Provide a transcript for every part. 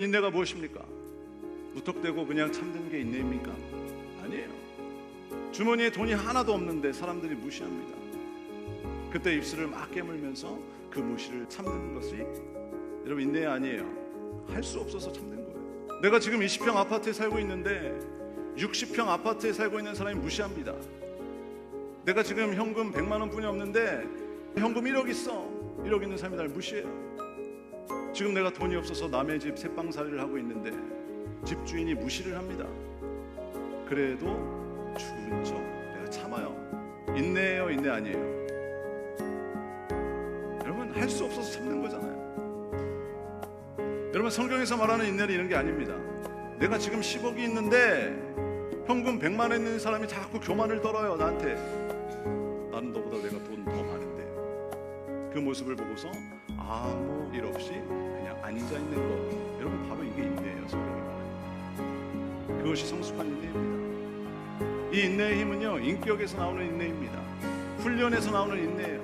인내가 무엇입니까? 무턱대고 그냥 참는 게 인내입니까? 아니에요. 주머니에 돈이 하나도 없는데 사람들이 무시합니다. 그때 입술을 막 깨물면서 그 무시를 참는 것이 여러분 인내 아니에요. 할 수 없어서 참는 거예요. 내가 지금 20평 아파트에 살고 있는데 60평 아파트에 살고 있는 사람이 무시합니다. 내가 지금 현금 100만 원뿐이 없는데 현금 1억 있어. 1억 있는 사람이 날 무시해요. 지금 내가 돈이 없어서 남의 집 새빵살이를 하고 있는데 집주인이 무시를 합니다. 그래도 죽은 척 내가 참아요. 인내예요, 인내 아니에요. 여러분 할 수 없어서 참는 거잖아요. 여러분 성경에서 말하는 인내는 이런 게 아닙니다. 내가 지금 10억이 있는데 현금 100만 원 있는 사람이 자꾸 교만을 떨어요 나한테. 나는 너보다 내가 돈 더 많은데. 그 모습을 보고서 아무 일 없이 그냥 앉아 있는 거. 여러분 바로 이게 인내예요 성경이. 그것이 성숙한 인내입니다. 이 인내의 힘은요 인격에서 나오는 인내입니다. 훈련에서 나오는 인내예요.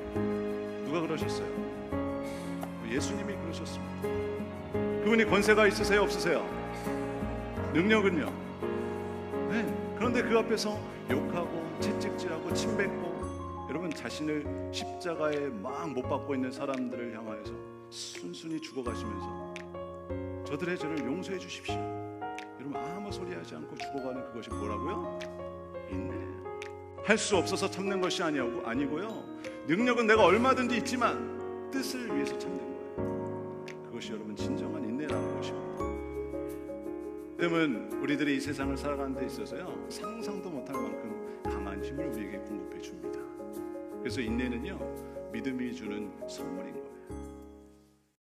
누가 그러셨어요? 예수님이 그러셨습니다. 그분이 권세가 있으세요, 없으세요? 능력은요? 네. 그런데 그 앞에서 욕하고 채 자신을 십자가에 막 못 박고 있는 사람들을 향하여서 순순히 죽어가시면서 저들의 죄를 용서해 주십시오. 여러분 아무 소리 하지 않고 죽어가는 그것이 뭐라고요? 인내예요. 할수 없어서 참는 것이 아니고 아니고요. 능력은 내가 얼마든지 있지만 뜻을 위해서 참는 거예요. 그것이 여러분 진정한 인내라는 것입니다. 때문 우리들이 이 세상을 살아가는 데 있어서요 상상도 못할 만큼 강한 힘을 우리에게 공급해 줍니다. 그래서 인내는요 믿음이 주는 선물인 거예요.